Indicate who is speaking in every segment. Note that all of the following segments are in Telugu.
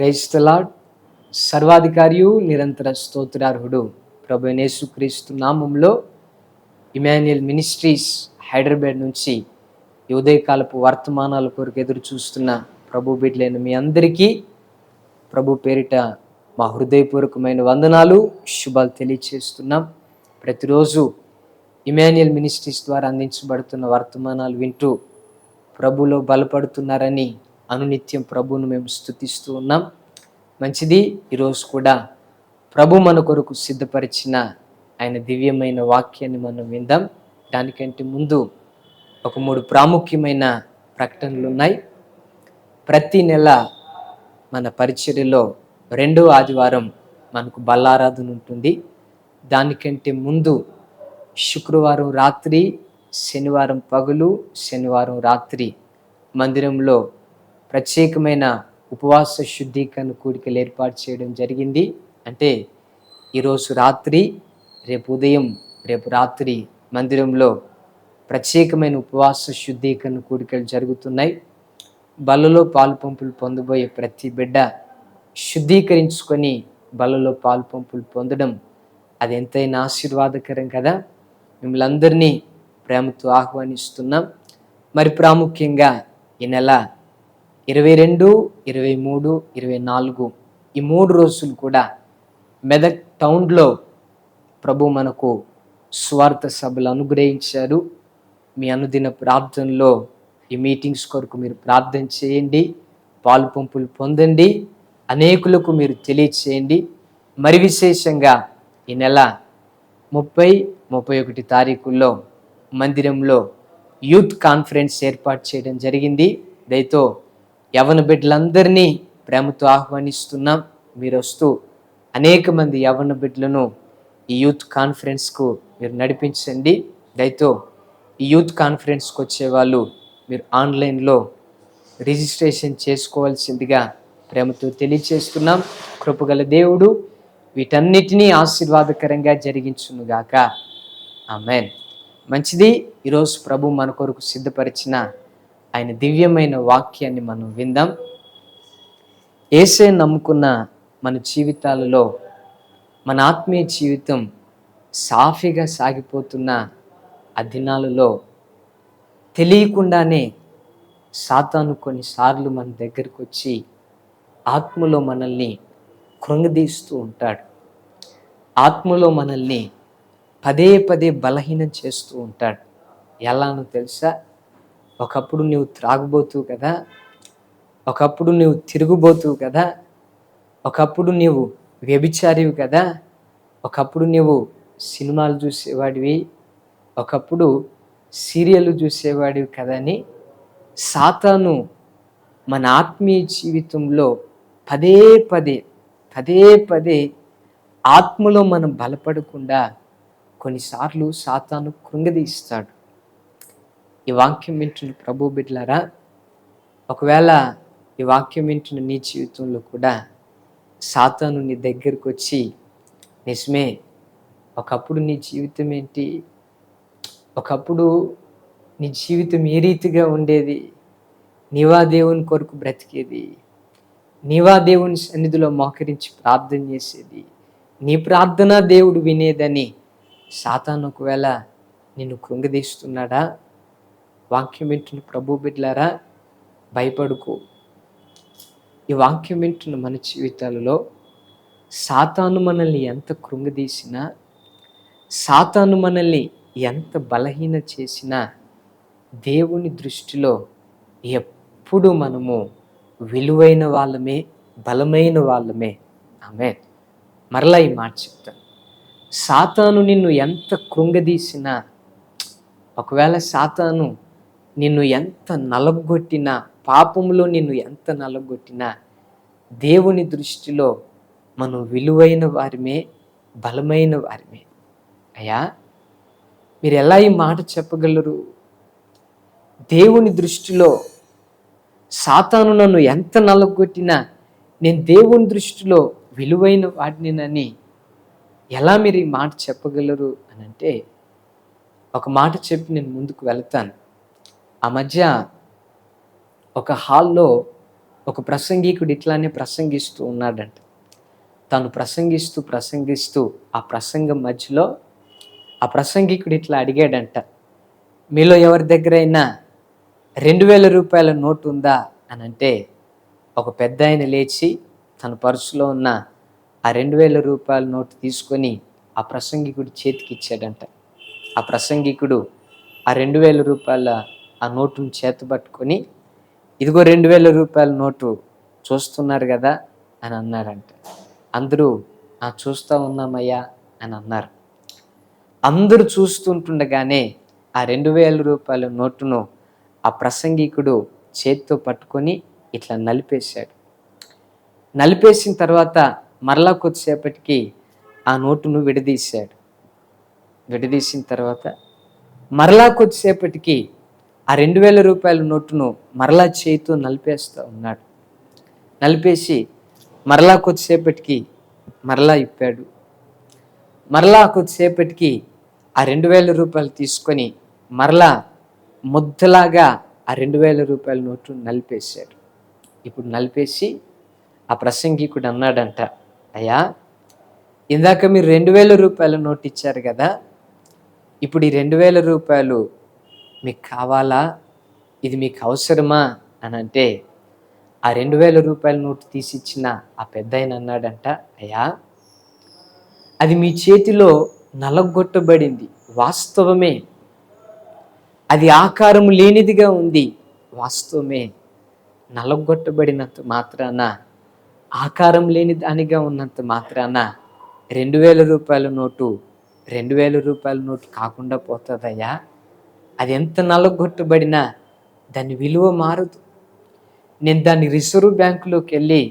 Speaker 1: క్రైస్తలాడ్ సర్వాధికారియు నిరంతర స్తోత్రార్హుడు ప్రభు నేసుక్రీస్తు నామంలో ఇమాన్యుయల్ మినిస్ట్రీస్ హైదరాబాద్ నుంచి ఈ ఉదయకాలపు వర్తమానాల కొరకు ఎదురు చూస్తున్న ప్రభు బిడ్డలైన మీ అందరికీ ప్రభు పేరిట మా హృదయపూర్వకమైన వందనాలు శుభాలు తెలియచేస్తున్నాం. ప్రతిరోజు ఇమాన్యుయల్ మినిస్ట్రీస్ ద్వారా అందించబడుతున్న వర్తమానాలు వింటూ ప్రభులో బలపడుతున్నారని అనునిత్యం ప్రభువును మేము స్థుతిస్తూ ఉన్నాం. మంచిది. ఈరోజు కూడా ప్రభు మన కొరకు సిద్ధపరిచిన ఆయన దివ్యమైన వాక్యాన్ని మనం విందాం. దానికంటే ముందు ఒక మూడు ప్రాముఖ్యమైన ప్రకటనలు ఉన్నాయి. ప్రతి నెల మన పరిచర్యలో రెండో ఆదివారం మనకు బల్లారాధన ఉంటుంది. దానికంటే ముందు శుక్రవారం రాత్రి శనివారం పగులు శనివారం రాత్రి మందిరంలో ప్రత్యేకమైన ఉపవాస శుద్ధీకరణ కూడికలు ఏర్పాటు చేయడం జరిగింది. అంటే ఈరోజు రాత్రి రేపు ఉదయం రేపు రాత్రి మందిరంలో ప్రత్యేకమైన ఉపవాస శుద్ధీకరణ కూడికలు జరుగుతున్నాయి. బలలో పాలు పంపులు పొందబోయే ప్రతి బిడ్డ శుద్ధీకరించుకొని బలలో పాలు పంపులు పొందడం అది ఎంతైనా ఆశీర్వాదకరం కదా? మిమ్మల్ని అందరినీ ప్రేమతో ఆహ్వానిస్తున్నాం. మరి ప్రాముఖ్యంగా ఈ నెల ఇరవై రెండు ఇరవై మూడు ఇరవై నాలుగు ఈ మూడు రోజులు కూడా మెదక్ టౌన్లో ప్రభు మనకు స్వార్థ సభలు అనుగ్రహించారు మీ అనుదిన ప్రార్థనలో ఈ మీటింగ్స్ కొరకు మీరు ప్రార్థన చేయండి పాలు పంపులు పొందండి అనేకులకు మీరు తెలియచేయండి. మరి విశేషంగా ఈ నెల ముప్పై ముప్పై ఒకటి తారీఖుల్లో మందిరంలో యూత్ కాన్ఫరెన్స్ ఏర్పాటు చేయడం జరిగింది. దయతో యవన బిడ్డలందరినీ ప్రేమతో ఆహ్వానిస్తున్నాం. మీరు వస్తూ అనేక మంది యవన బిడ్డలను ఈ యూత్ కాన్ఫరెన్స్కు మీరు నడిపించండి. దయతో ఈ యూత్ కాన్ఫరెన్స్కి వచ్చే వాళ్ళు మీరు ఆన్లైన్లో రిజిస్ట్రేషన్ చేసుకోవాల్సిందిగా ప్రేమతో తెలియచేస్తున్నాం. కృపగల దేవుడు వీటన్నిటినీ ఆశీర్వాదకరంగా జరిగించునుగాక ఆమెన్. మంచిది. ఈరోజు ప్రభు మన కొరకు సిద్ధపరిచిన ఆయన దివ్యమైన వాక్యాన్ని మనం విందాం. ఏసే నమ్ముకున్న మన జీవితాలలో మన ఆత్మీయ జీవితం సాఫీగా సాగిపోతున్న ఆ దినాలలో తెలియకుండానే సాతాను కొన్నిసార్లు మన దగ్గరకు వచ్చి ఆత్మలో మనల్ని కృంగదీస్తూ ఉంటాడు. ఆత్మలో మనల్ని పదే పదే బలహీనం చేస్తూ ఉంటాడు. ఎలానో తెలుసా? ఒకప్పుడు నువ్వు త్రాగుబోతూ కదా. ఒకప్పుడు నువ్వు తిరుగుబోతువు కదా. ఒకప్పుడు నీవు వ్యభిచారివి కదా. ఒకప్పుడు నీవు సినిమాలు చూసేవాడివి. ఒకప్పుడు సీరియల్ చూసేవాడివి కదని సాతాను మన ఆత్మీయ జీవితంలో పదే పదే పదే పదే ఆత్మలో మనం బలపడకుండా కొన్నిసార్లు సాతాను కృంగదీస్తాడు. ఈ వాక్యం వింటున్న ప్రభు బిడ్డలారా ఒకవేళ ఈ వాక్యం వింటున్న నీ జీవితంలో కూడా సాతాను నీ దగ్గరకు వచ్చి నిజమే ఒకప్పుడు నీ జీవితం ఏంటి? ఒకప్పుడు నీ జీవితం ఏ రీతిగా ఉండేది? నీవా దేవుని కొరకు బ్రతికేది? నీవా దేవుని సన్నిధిలో మోకరించి ప్రార్థన చేసేది? నీ ప్రార్థన దేవుడు వినేదని సాతాను ఒకవేళ నిన్ను కృంగదీస్తున్నాడా? వాక్యం వింటున్న ప్రభు బిడ్లారా భయపడుకో. ఈ వాక్యం వింటున్న మన జీవితాలలో సాతాను మనల్ని ఎంత కృంగదీసినా సాతాను మనల్ని ఎంత బలహీన చేసినా దేవుని దృష్టిలో ఎప్పుడు మనము విలువైన వాళ్ళమే బలమైన వాళ్ళమే. ఆమె మరలా ఈ మాట చెప్తాను సాతాను నిన్ను ఎంత కృంగదీసినా ఒకవేళ సాతాను నిన్ను ఎంత నలగొట్టినా పాపంలో నిన్ను ఎంత నలగొట్టినా దేవుని దృష్టిలో మనం విలువైన వారిమే బలమైన వారిమే. అయ్యా మీరు ఎలా ఈ మాట చెప్పగలరు? దేవుని దృష్టిలో సాతాను నన్ను ఎంత నలగొట్టినా నేను దేవుని దృష్టిలో విలువైన వాడినేనని ఎలా మీరు ఈ మాట చెప్పగలరు అని అంటే ఒక మాట చెప్పి నేను ముందుకు వెళ్తాను. ఆ మధ్య ఒక హాల్లో ఒక ప్రసంగికుడు ఇట్లానే ప్రసంగిస్తూ ఉన్నాడంట. తను ప్రసంగిస్తూ ప్రసంగిస్తూ ఆ ప్రసంగం మధ్యలో ఆ ప్రసంగికుడు ఇట్లా అడిగాడంట మీలో ఎవరి దగ్గరైనా రెండు వేల రూపాయల నోటు ఉందా? అని అంటే ఒక పెద్ద ఆయన లేచి తన పర్సులో ఉన్న ఆ రెండు వేల రూపాయల నోటు తీసుకొని ఆ ప్రసంగికుడు చేతికి ఇచ్చాడంట. ఆ ప్రసంగికుడు ఆ రెండు వేల రూపాయల ఆ నోటును చేతబట్టుకొని ఇదిగో రెండు వేల రూపాయల నోటు చూస్తున్నారు కదా అని అన్నారంట. అందరూ ఆ చూస్తూ ఉన్నామయ్యా అని అన్నారు. అందరూ చూస్తుంటుండగానే ఆ రెండు వేల రూపాయల నోటును ఆ ప్రసంగికుడు చేత్తో పట్టుకొని ఇట్లా నలిపేశాడు. నలిపేసిన తర్వాత మరలా కొద్దిసేపటికి ఆ నోటును విడదీశాడు. విడదీసిన తర్వాత మరలా కొద్దిసేపటికి ఆ రెండు వేల రూపాయల నోటును మరలా చేతితో నలిపేస్తూ ఉన్నాడు. నలిపేసి మరలా కొద్దిసేపటికి మరలా ఇప్పాడు. మరలా కొద్దిసేపటికి ఆ రెండు వేల రూపాయలు తీసుకొని మరలా ముద్దలాగా ఆ రెండు వేల రూపాయల నోటు నలిపేశాడు. ఇప్పుడు నలిపేసి ఆ ప్రసంగికుడు అన్నాడంట అయ్యా ఇందాక మీరు రెండు వేల రూపాయల నోటు ఇచ్చారు కదా ఇప్పుడు ఈ రెండు వేల రూపాయలు మీకు కావాలా? ఇది మీకు అవసరమా? అని అంటే ఆ రెండు వేల రూపాయల నోటు తీసిచ్చిన ఆ పెద్ద ఆయన అన్నాడంట అయ్యా అది మీ చేతిలో నలగొట్టబడింది. వాస్తవమే. అది ఆకారం లేనిదిగా ఉంది. వాస్తవమే. నలగొట్టబడినంత మాత్రాన ఆకారం లేని దానిగా ఉన్నంత మాత్రాన రెండు వేల రూపాయల నోటు రెండు వేల రూపాయల నోటు కాకుండా పోతుందయ్యా. అది ఎంత నలగొట్టబడినా దాని విలువ మారదు. నేను దాన్ని రిజర్వ్ బ్యాంకులోకి వెళ్ళి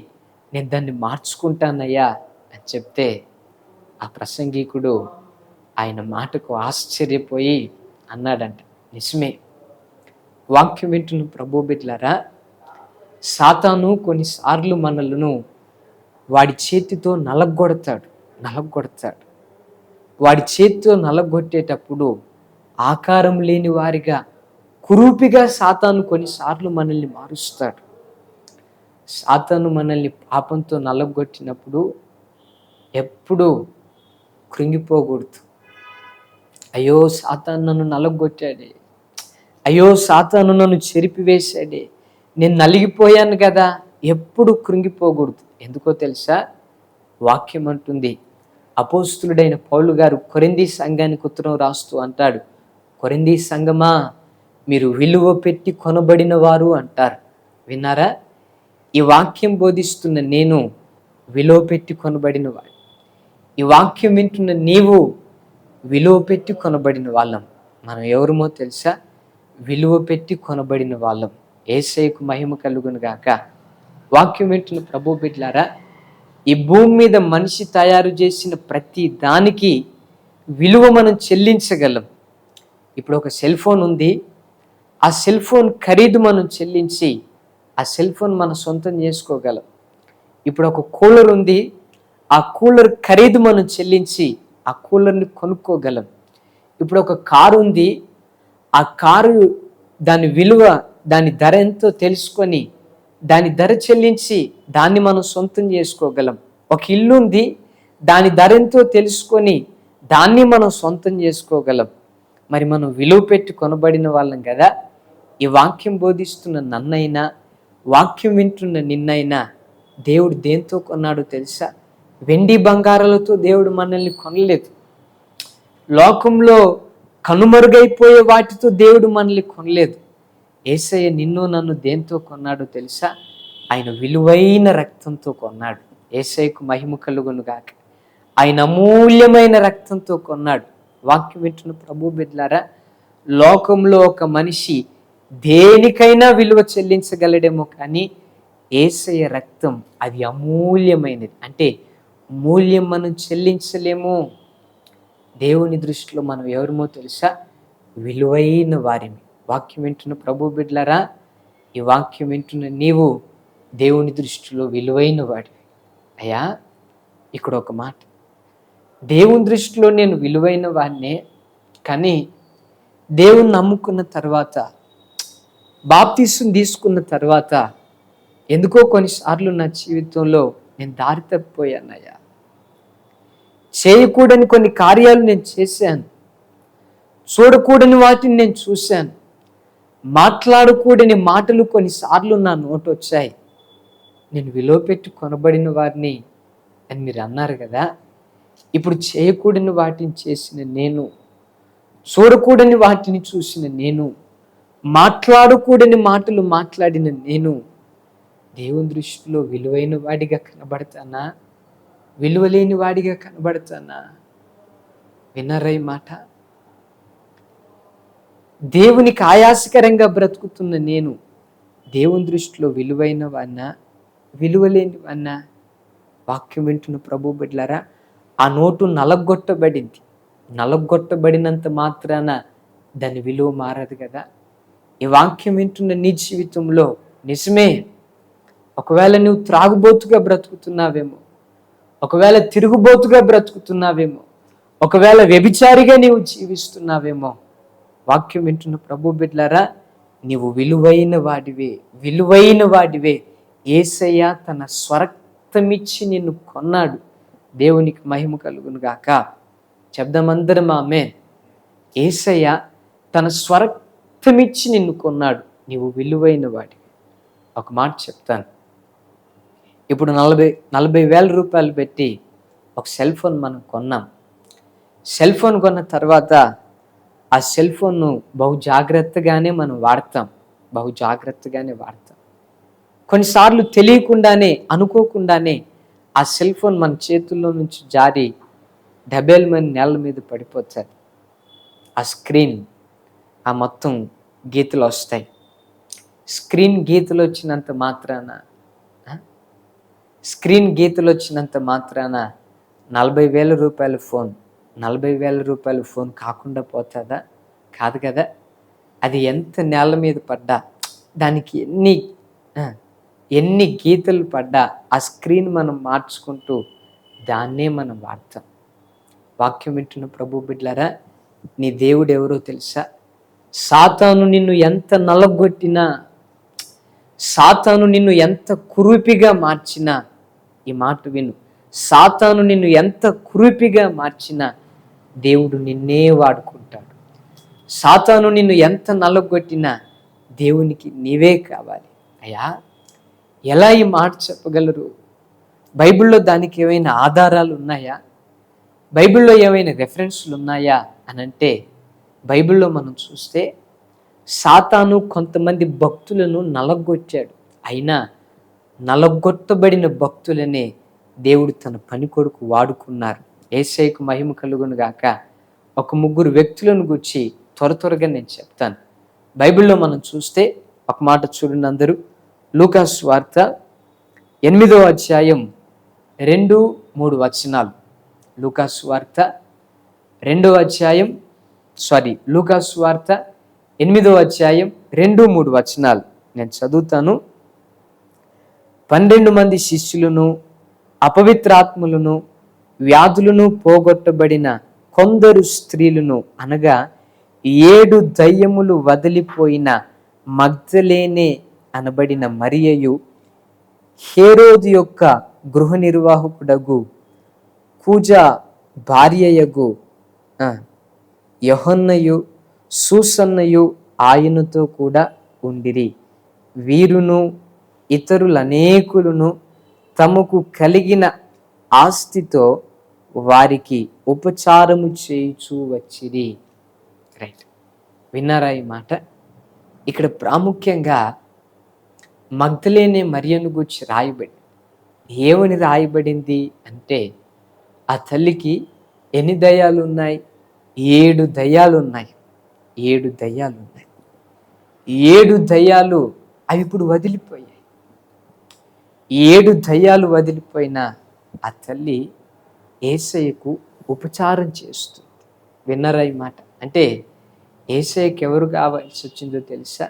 Speaker 1: నేను దాన్ని మార్చుకుంటానయ్యా అని చెప్తే ఆ ప్రసంగికుడు ఆయన మాటకు ఆశ్చర్యపోయి అన్నాడంట నిజమే. వాక్యం వింటున్న ప్రభు బిడ్లారా సాతాను కొన్నిసార్లు మనలను వాడి చేతితో నలగొడతాడు నలగొడతాడు. వాడి చేతితో నలగొట్టేటప్పుడు ఆకారం లేని వారిగా కురూపిగా సాతాను కొన్నిసార్లు మనల్ని మారుస్తాడు. సాతాను మనల్ని పాపంతో నలగొట్టినప్పుడు ఎప్పుడూ కృంగిపోకూడదు. అయ్యో సాతాను నన్ను నలగొట్టాడే. అయ్యో సాతాను నన్ను చెరిపివేశాడే. నేను నలిగిపోయాను కదా. ఎప్పుడు కృంగిపోకూడదు. ఎందుకో తెలుసా? వాక్యం అంటుంది అపోస్తులుడైన పౌలు గారు కొరింది సంఘానికి ఉత్తరం రాస్తూ అంటాడు. కొరింది సంగమా మీరు విలువ పెట్టి కొనబడిన వారు అంటారు. విన్నారా? ఈ వాక్యం బోధిస్తున్న నేను విలువ పెట్టి కొనబడిన వాడు ఈ వాక్యం వింటున్న నీవు విలువ పెట్టి కొనబడిన వాళ్ళం మనం ఎవరమో తెలుసా? విలువ పెట్టి కొనబడిన వాళ్ళం ఏసైకు మహిమ కలుగును గాక. వాక్యం వింటున్న ప్రభు బిడ్లారా ఈ భూమి మీద మనిషి తయారు చేసిన ప్రతి దానికి విలువ మనం చెల్లించగలం. ఇప్పుడు ఒక సెల్ ఫోన్ ఉంది. ఆ సెల్ ఫోన్ ఖరీదు మనం చెల్లించి ఆ సెల్ ఫోన్ మనం సొంతం చేసుకోగలం. ఇప్పుడు ఒక కూలర్ ఉంది. ఆ కూలర్ ఖరీదు మనం చెల్లించి ఆ కూలర్ని కొనుక్కోగలం. ఇప్పుడు ఒక కారు ఉంది. ఆ కారు దాని విలువ దాని ధర ఎంతో తెలుసుకొని దాని ధర చెల్లించి దాన్ని మనం సొంతం చేసుకోగలం. ఒక ఇల్లు ఉంది దాని ధర ఎంతో తెలుసుకొని దాన్ని మనం సొంతం చేసుకోగలం. మరి మనం విలువ పెట్టి కొనబడిన వాళ్ళం కదా. ఈ వాక్యం బోధిస్తున్న నన్నైనా వాక్యం వింటున్న నిన్నైనా దేవుడు దేంతో కొన్నాడో తెలుసా? వెండి బంగారాలతో దేవుడు మనల్ని కొనలేదు. లోకంలో కనుమరుగైపోయే వాటితో దేవుడు మనల్ని కొనలేదు. ఏసయ్య నిన్ను నన్ను దేంతో కొన్నాడో తెలుసా? ఆయన విలువైన రక్తంతో కొన్నాడు. ఏసయ్యకు మహిమ కలుగును గాక ఆయన అమూల్యమైన రక్తంతో కొన్నాడు. వాక్యం వింటున్న ప్రభు బిడ్లారా లోకంలో ఒక మనిషి దేనికైనా విలువ చెల్లించగలడేమో కానీ ఏసయ్య రక్తం అది అమూల్యమైనది. అంటే మూల్యం మనం చెల్లించలేము. దేవుని దృష్టిలో మనం ఎవరిమో తెలుసా? విలువైన వారిని. వాక్యం వింటున్న ప్రభు బిడ్లరా ఈ వాక్యం వింటున్న నీవు దేవుని దృష్టిలో విలువైన వాడివి. అయ్యా ఇక్కడ ఒక మాట దేవుని దృష్టిలో నేను విలువైన వాడినే కానీ దేవుని నమ్ముకున్న తర్వాత బాప్తీసం తీసుకున్న తర్వాత ఎందుకో కొన్నిసార్లు నా జీవితంలో నేను దారి తప్పిపోయానయ్యా. చేయకూడని కొన్ని కార్యాలు నేను చేశాను. చూడకూడని వాటిని నేను చూశాను. మాట్లాడకూడని మాటలు కొన్నిసార్లు నా నోటు వచ్చాయి నేను విలువ పెట్టి కొనబడిన వారిని అని మీరు అన్నారు కదా. ఇప్పుడు చేయకూడని వాటిని చేసిన నేను చూడకూడని వాటిని చూసిన నేను మాట్లాడకూడని మాటలు మాట్లాడిన నేను దేవుని దృష్టిలో విలువైన వాడిగా కనబడతానా? విలువలేని వాడిగా కనబడతానా? వినరై మాట. దేవునికి ఆయాసకరంగా బ్రతుకుతున్న నేను దేవుని దృష్టిలో విలువైన వాన్నా విలువలేని వాన్నా వాక్యం వింటున్న ప్రభు బిడ్లారా ఆ నోటు నలగొట్టబడింది. నలగొట్టబడినంత మాత్రాన దాని విలువ మారదు కదా. ఈ వాక్యం వింటున్న నీ జీవితంలో నిజమే. ఒకవేళ నువ్వు త్రాగుబోతుగా బ్రతుకుతున్నావేమో ఒకవేళ తిరుగుబోతుగా బ్రతుకుతున్నావేమో ఒకవేళ వ్యభిచారిగా నీవు జీవిస్తున్నావేమో వాక్యం వింటున్న ప్రభు బిడ్లారా నీవు విలువైన వాడివే విలువైన వాడివే. ఏసయ్య తన స్వరక్తమిచ్చి నిన్ను కొన్నాడు. దేవునికి మహిమ కలుగును గాక. శబ్దమందరం ఆమె ఏసయ్య తన స్వరక్తమిచ్చి నిన్ను కొన్నాడు. నీవు విలువైన వాడివి. ఒక మాట చెప్తాను. ఇప్పుడు నలభై నలభై వేల రూపాయలు పెట్టి ఒక సెల్ ఫోన్ మనం కొన్నాం. సెల్ ఫోన్ కొన్న తర్వాత ఆ సెల్ ఫోన్ను బహు జాగ్రత్తగానే మనం వాడతాం. బహు జాగ్రత్తగానే వాడతాం. కొన్నిసార్లు తెలియకుండానే అనుకోకుండానే ఆ సెల్ ఫోన్ మన చేతుల్లో నుంచి జారి డెబ్బై మంది నేల మీద పడిపోతారు ఆ స్క్రీన్ ఆ మొత్తం గీతలు వస్తాయి. స్క్రీన్ గీతలు వచ్చినంత మాత్రాన స్క్రీన్ గీతలు వచ్చినంత మాత్రాన నలభై వేల రూపాయల ఫోన్ నలభై వేల రూపాయల ఫోన్ కాకుండా పోతుందా? కాదు కదా? అది ఎంత నేల మీద పడ్డా? దానికి ఎన్ని ఎన్ని గీతలు పడ్డా ఆ స్క్రీన్ మనం మార్చుకుంటూ దాన్నే మనం వాడతాం. వాక్యం వింటున్న ప్రభు బిడ్లరా నీ దేవుడు ఎవరో తెలుసా? సాతాను నిన్ను ఎంత నలగొట్టినా సాతాను నిన్ను ఎంత కురుపిగా మార్చినా ఈ మాట విను. సాతాను నిన్ను ఎంత కురుపిగా మార్చినా దేవుడు నిన్నే వాడుకుంటాడు. సాతాను నిన్ను ఎంత నలగొట్టినా దేవునికి నీవే కావాలి. అయ్యా ఎలా ఈ మాట చెప్పగలరు? బైబిల్లో దానికి ఏమైనా ఆధారాలు ఉన్నాయా? బైబిల్లో ఏమైనా రెఫరెన్స్లు ఉన్నాయా? అని అంటే బైబిల్లో మనం చూస్తే సాతాను కొంతమంది భక్తులను నలగొచ్చాడు అయినా నలగొట్టబడిన భక్తులనే దేవుడు తన పని కొడుకు వాడుకున్నారు. ఏసైకు మహిమ కలుగును గాక. ఒక ముగ్గురు వ్యక్తులను గురించి త్వర త్వరగా నేను చెప్తాను. బైబిల్లో మనం చూస్తే ఒక మాట చూడండి అందరూ. లూకాస్ వార్త ఎనిమిదో అధ్యాయం రెండు మూడు వచనాలు. లూకాస్ వార్త రెండో అధ్యాయం సారీ లూకాస్ వార్త ఎనిమిదో అధ్యాయం రెండు మూడు వచనాలు. నేను చదువుతాను. పన్నెండు మంది శిష్యులను అపవిత్రాత్ములను వ్యాధులను పోగొట్టబడిన కొందరు స్త్రీలను అనగా ఏడు దయ్యములు వదిలిపోయిన మగ్ధలేనే అనబడిన మరియయు హేరోదు యొక్క గృహ నిర్వాహకుడగు కూజా భార్యయగు యహన్నయు సూసన్నయు ఆయనతో కూడా ఉండిరి. వీరును ఇతరులనేకులను తమకు కలిగిన ఆస్తితో వారికి ఉపచారము చేయుచూ వచ్చిరి. రైట్. విన్నారా ఈ మాట? ఇక్కడ ప్రాముఖ్యంగా మగ్ధలేనే మరియను గుర్చి రాయబడి ఏమని రాయబడింది అంటే ఆ తల్లికి ఎన్ని దయ్యాలు ఉన్నాయి ఏడు దయ్యాలు ఉన్నాయి ఏడు దయ్యాలు ఉన్నాయి ఏడు దయ్యాలు అవి ఇప్పుడు వదిలిపోయాయి. ఏడు దయ్యాలు వదిలిపోయిన ఆ తల్లి ఏసయ్యకు ఉపచారం చేస్తుంది. విన్నరా ఈ మాట? అంటే ఏసయ్యకి ఎవరు కావాల్సి వచ్చిందో తెలుసా?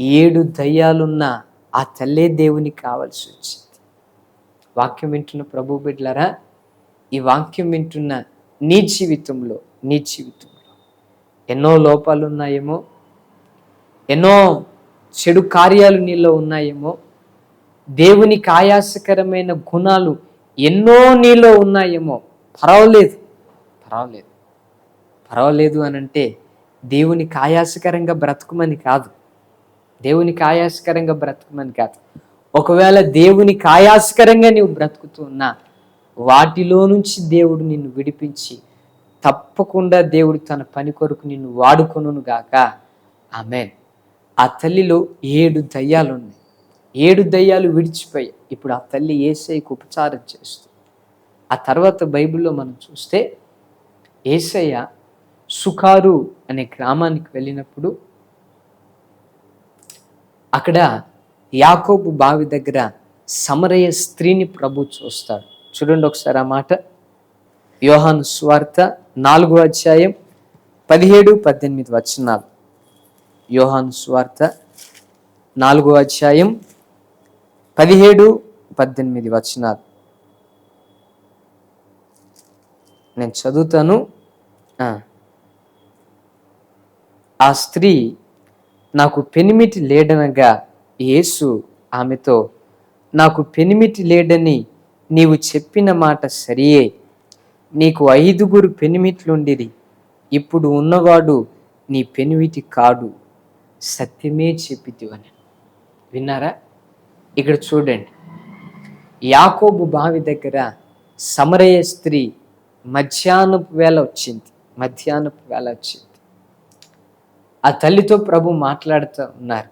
Speaker 1: ఏడు దయ్యాలున్న ఆ తల్లే దేవునికి కావాల్సి వచ్చింది. వాక్యం వింటున్న ప్రభు బిడ్లరా ఈ వాక్యం వింటున్న నీ జీవితంలో నీ జీవితంలో ఎన్నో లోపాలు ఉన్నాయేమో ఎన్నో చెడు కార్యాలు నీలో ఉన్నాయేమో దేవునికి ఆయాసకరమైన గుణాలు ఎన్నో నీలో ఉన్నాయేమో పర్వాలేదు పర్వాలేదు. పర్వాలేదు అని అంటే దేవునికి ఆయాసకరంగా బ్రతకమని కాదు. దేవునికి ఆయాసకరంగా బ్రతకమని కాదు. ఒకవేళ దేవునికి ఆయాసకరంగా నీవు బ్రతుకుతున్నా వాటిలో నుంచి దేవుడు నిన్ను విడిపించి తప్పకుండా దేవుడు తన పని కొరకు నిన్ను వాడుకొనును గాక. ఆమె ఆ తల్లిలో ఏడు దయ్యాలు ఉన్నాయి ఏడు దయ్యాలు విడిచిపోయాయి. ఇప్పుడు ఆ తల్లి ఏసైకి ఉపచారం చేస్తుంది. ఆ తర్వాత బైబిల్లో మనం చూస్తే ఏసయ్య సుకారు అనే గ్రామానికి వెళ్ళినప్పుడు అక్కడ యాకోబు బావి దగ్గర సమరయ స్త్రీని ప్రభు చూస్తాడు. చూడండి ఒకసారి ఆ మాట. యోహాను స్వార్త నాలుగో అధ్యాయం పదిహేడు పద్దెనిమిది వచనాలు. యోహాను స్వార్త నాలుగో అధ్యాయం పదిహేడు పద్దెనిమిది వచనాలు. నేను చదువుతాను. ఆ. ఆ స్త్రీ నాకు పెనిమిటి లేడనగా యేసు ఆమెతో నాకు పెనిమిటి లేడని నీవు చెప్పిన మాట సరియే. నీకు ఐదుగురు పెనిమిట్లుండిరి. ఇప్పుడు ఉన్నవాడు నీ పెనిమిటి కాడు. సత్యమే చెప్పితివని. విన్నారా? ఇక్కడ చూడండి. యాకోబు బావి దగ్గర సమరయ స్త్రీ మధ్యాహ్నపు వేళ వచ్చింది. మధ్యాహ్నపు వేళ వచ్చింది. ఆ తల్లితో ప్రభు మాట్లాడుతూ ఉన్నారు.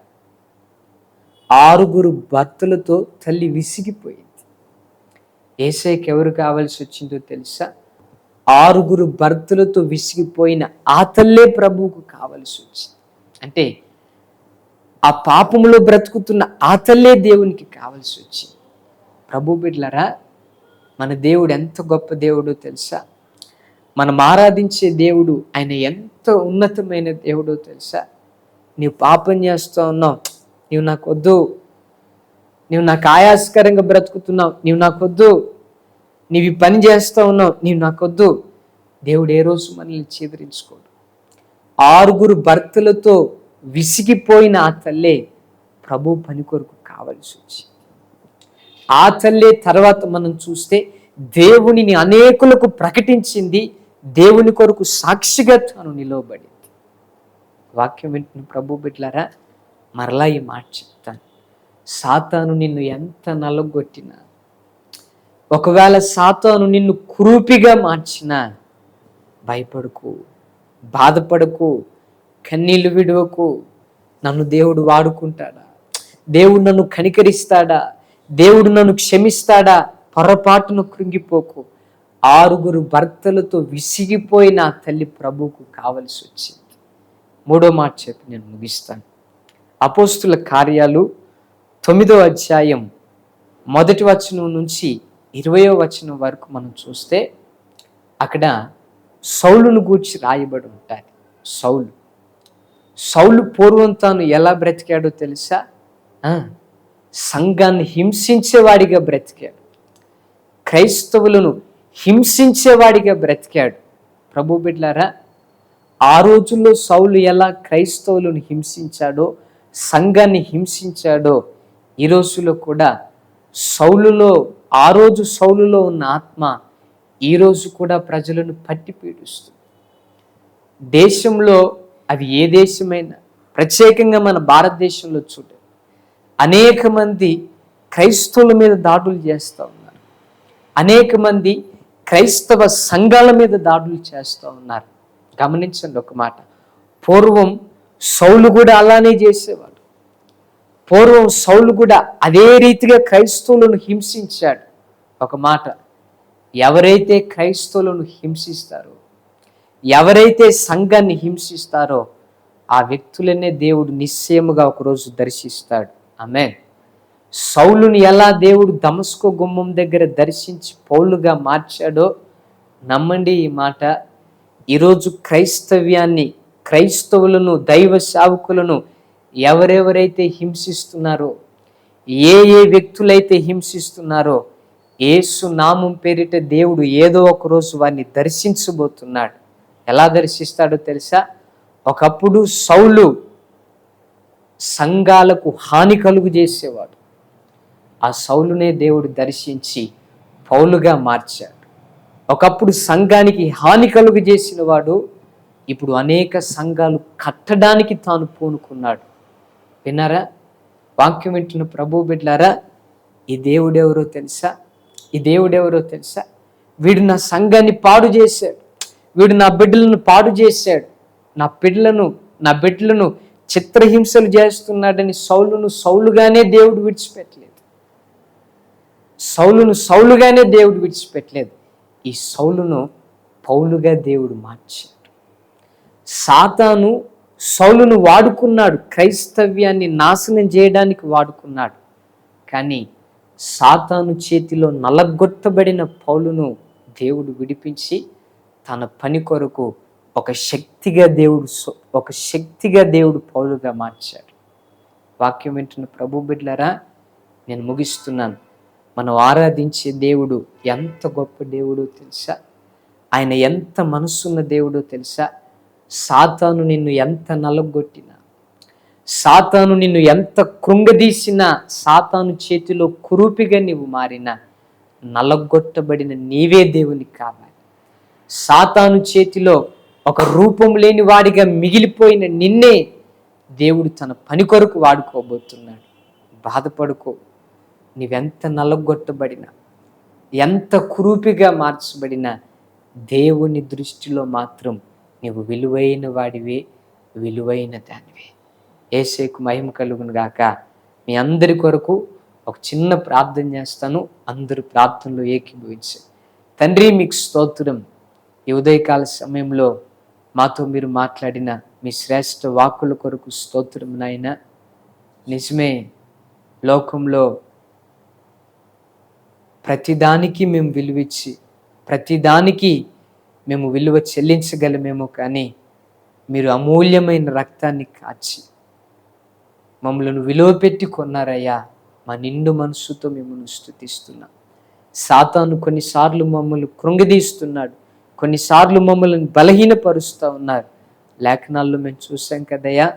Speaker 1: ఆరుగురు భర్తలతో తల్లి విసిగిపోయింది. ఏసైకి ఎవరు కావాల్సి వచ్చిందో తెలుసా? ఆరుగురు భర్తలతో విసిగిపోయిన ఆ తల్లే ప్రభువుకు కావలసి వచ్చింది. అంటే ఆ పాపములో బ్రతుకుతున్న ఆ తల్లే దేవునికి కావలసి వచ్చింది. ప్రభు బిడ్లరా మన దేవుడు ఎంత గొప్ప దేవుడో తెలుసా? మనం ఆరాధించే దేవుడు ఆయన ఎంత ఉన్నతమైన దేవుడో తెలుసా? నీవు పాపం చేస్తూ ఉన్నావు. నీవు నాకు వద్దు. నీవు నాకు ఆయాసకరంగా బ్రతుకుతున్నావు. నీవు నాకు వద్దు. నీవి పని చేస్తూ ఉన్నావు. నీవు నాకు వద్దు. దేవుడు ఏ రోజు మనల్ని చేదరించుకోడు. ఆరుగురు భర్తలతో విసిగిపోయిన ఆ తల్లే ప్రభు పని కొరకు కావలసి వచ్చింది. ఆ తల్లే తర్వాత మనం చూస్తే దేవునిని అనేకులకు ప్రకటించింది దేవుని కొరకు సాక్షిగా తాను నిలవబడింది. వాక్యం వింటున్న ప్రభు బిడ్లారా మరలా ఈ మాట చెప్తాను. సాతాను నిన్ను ఎంత నలగొట్టినా ఒకవేళ సాతాను నిన్ను కురూపిగా మార్చినా భయపడకు బాధపడకు కన్నీళ్ళు విడవకు నన్ను దేవుడు వాడుకుంటాడా? దేవుడు నన్ను కనికరిస్తాడా? దేవుడు నన్ను క్షమిస్తాడా? పొరపాటును కృంగిపోకు. ఆరుగురు భర్తలతో విసిగిపోయిన ఆ తల్లి ప్రభువుకు కావలసి వచ్చింది. మూడో మాట చెప్పి నేను ముగిస్తాను. అపోస్తుల కార్యాలు తొమ్మిదో అధ్యాయం మొదటి వచనం నుంచి ఇరవయో వచనం వరకు మనం చూస్తే అక్కడ సౌలును గూర్చి రాయబడి ఉంటుంది సౌలు. సౌలు పూర్వం తాను ఎలా బ్రతికాడో తెలుసా? సంఘాన్ని హింసించేవాడిగా బ్రతికాడు. క్రైస్తవులను హింసించేవాడిగా బ్రతికాడు. ప్రభు బిడ్లారా ఆ రోజుల్లో సౌలు ఎలా క్రైస్తవులను హింసించాడో సంఘాన్ని హింసించాడో ఈ రోజులో కూడా సౌలులో ఆ రోజు సౌలులో ఉన్న ఆత్మ ఈ రోజు కూడా ప్రజలను పట్టి పీడిస్తుంది. దేశంలో అది ఏ దేశమైనా ప్రత్యేకంగా మన భారతదేశంలో చూడ అనేక మంది క్రైస్తవుల మీద దాడులు చేస్తూ ఉన్నారు. అనేక మంది క్రైస్తవ సంఘాల మీద దాడులు చేస్తూ ఉన్నారు. గమనించండి ఒక మాట. పూర్వం సౌలు కూడా అలానే చేసేవాడు. పూర్వం సౌలు కూడా అదే రీతిగా క్రైస్తవులను హింసించాడు. ఒక మాట. ఎవరైతే క్రైస్తవులను హింసిస్తారో ఎవరైతే సంఘాన్ని హింసిస్తారో ఆ వ్యక్తులనే దేవుడు నిశ్చయముగా ఒకరోజు దర్శిస్తాడు. ఆమె సౌలుని ఎలా దేవుడు దమస్కో గుమ్మం దగ్గర దర్శించి పౌలుగా మార్చాడో నమ్మండి ఈ మాట. ఈరోజు క్రైస్తవ్యాన్ని క్రైస్తవులను దైవ సేవకులను ఎవరెవరైతే హింసిస్తున్నారో ఏ ఏ వ్యక్తులైతే హింసిస్తున్నారో ఏసు నామం పేరిట దేవుడు ఏదో ఒక రోజు వారిని దర్శించబోతున్నాడు. ఎలా దర్శిస్తాడో తెలుసా? ఒకప్పుడు సౌలు సంఘాలకు హాని కలుగు చేసేవాడు. ఆ సౌలునే దేవుడు దర్శించి పౌలుగా మార్చాడు. ఒకప్పుడు సంఘానికి హాని కలుగు చేసిన వాడు ఇప్పుడు అనేక సంఘాలు కట్టడానికి తాను పూనుకున్నాడు. విన్నారా? వాక్యం వింటున్న ప్రభు బిడ్లారా ఈ దేవుడెవరో తెలుసా? ఈ దేవుడెవరో తెలుసా? వీడు నా సంఘాన్ని పాడు చేశాడు. వీడు నా బిడ్డలను పాడు చేశాడు. నా బిడ్డలను నా బిడ్డలను చిత్రహింసలు చేస్తున్నాడని సౌలును సౌలుగానే దేవుడు విడిచిపెట్టలేదు. సౌలును సౌలుగానే దేవుడు విడిచిపెట్టలేదు. ఈ సౌలును పౌలుగా దేవుడు మార్చాడు. సాతాను సౌలును వాడుకున్నాడు. క్రైస్తవ్యాన్ని నాశనం చేయడానికి వాడుకున్నాడు. కానీ సాతాను చేతిలో నలగొట్టబడిన పౌలును దేవుడు విడిపించి తన పని కొరకు ఒక శక్తిగా దేవుడు ఒక శక్తిగా దేవుడు పౌలుగా మార్చాడు. వాక్యం వింటున్న ప్రభు బిడ్లరా నేను ముగిస్తున్నాను. మనం ఆరాధించే దేవుడు ఎంత గొప్ప దేవుడో తెలుసా? ఆయన ఎంత మనసున్న దేవుడో తెలుసా? సాతాను నిన్ను ఎంత నలగొట్టినా సాతాను నిన్ను ఎంత కృంగదీసినా సాతాను చేతిలో కురూపిగా నీవు మారినా నలగొట్టబడిన నీవే దేవుని కావాలి. సాతాను చేతిలో ఒక రూపం లేని వాడిగా మిగిలిపోయిన నిన్నే దేవుడు తన పని కొరకు వాడుకోబోతున్నాడు. బాధపడుకో. నీవెంత నలగొట్టబడినా ఎంత కురూపిగా మార్చబడిన దేవుని దృష్టిలో మాత్రం నీవు విలువైన వాడివే విలువైన దానివే. ఏసేకు మహిమ కలుగును గాక. మీ అందరి కొరకు ఒక చిన్న ప్రార్థన చేస్తాను. అందరూ ప్రార్థనలో ఏకీభవించి. తండ్రి మీకు స్తోత్రం. ఈ ఉదయకాల సమయంలో మాతో మీరు మాట్లాడిన మీ శ్రేష్ఠ వాక్కుల కొరకు స్తోత్రం నాయన. నిజమే లోకంలో ప్రతిదానికి మేము విలువిచ్చి ప్రతిదానికి మేము విలువ చెల్లించగలమేమో కానీ మీరు అమూల్యమైన రక్తాన్ని కాచి మమ్మల్ని విలువ పెట్టి కొన్నారయ్యా. మా నిండు మనసుతో మిమ్మల్ని స్థుతిస్తున్నాం సాతాను కొన్నిసార్లు మమ్మల్ని కృంగదీస్తున్నాడు. కొన్నిసార్లు మమ్మల్ని బలహీనపరుస్తూ ఉన్నారు. లేఖనాల్లో మేము చూసాం కదయ్యా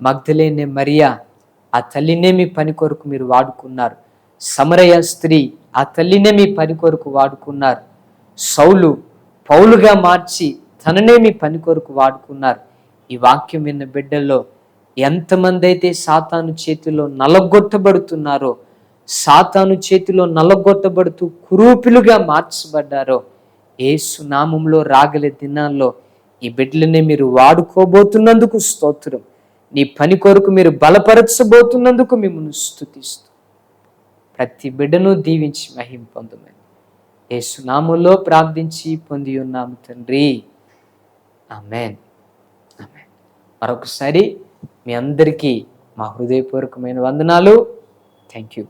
Speaker 1: మగ్ధలేనే మరియా ఆ తల్లినే మీ పని కొరకు మీరు వాడుకున్నారు. సమరయ స్త్రీ ఆ తల్లినే మీ పని కొరకు వాడుకున్నారు. సౌలు పౌలుగా మార్చి తననే మీ పని కొరకు వాడుకున్నారు. ఈ వాక్యం విన్న బిడ్డల్లో ఎంతమంది అయితే సాతాను చేతిలో నలగొట్టబడుతున్నారో సాతాను చేతిలో నలగొట్టబడుతూ కురూపిలుగా మార్చబడ్డారో ఏసు నామంలో రాగలే దినాల్లో ఈ బిడ్డలనే మీరు వాడుకోబోతున్నందుకు స్తోత్రం. నీ పని కొరకు మీరు బలపరచబోతున్నందుకు మిమ్మల్ని స్థుతిస్తూ ప్రతి బిడ్డను దీవించి మహిం పొందమని. ఏసునామంలో ప్రార్థించి పొంది ఉన్నాము తండ్రి. ఆమెన్. ఆమెన్. మరొకసారి మీ అందరికీ మా హృదయపూర్వకమైన వందనాలు. Thank you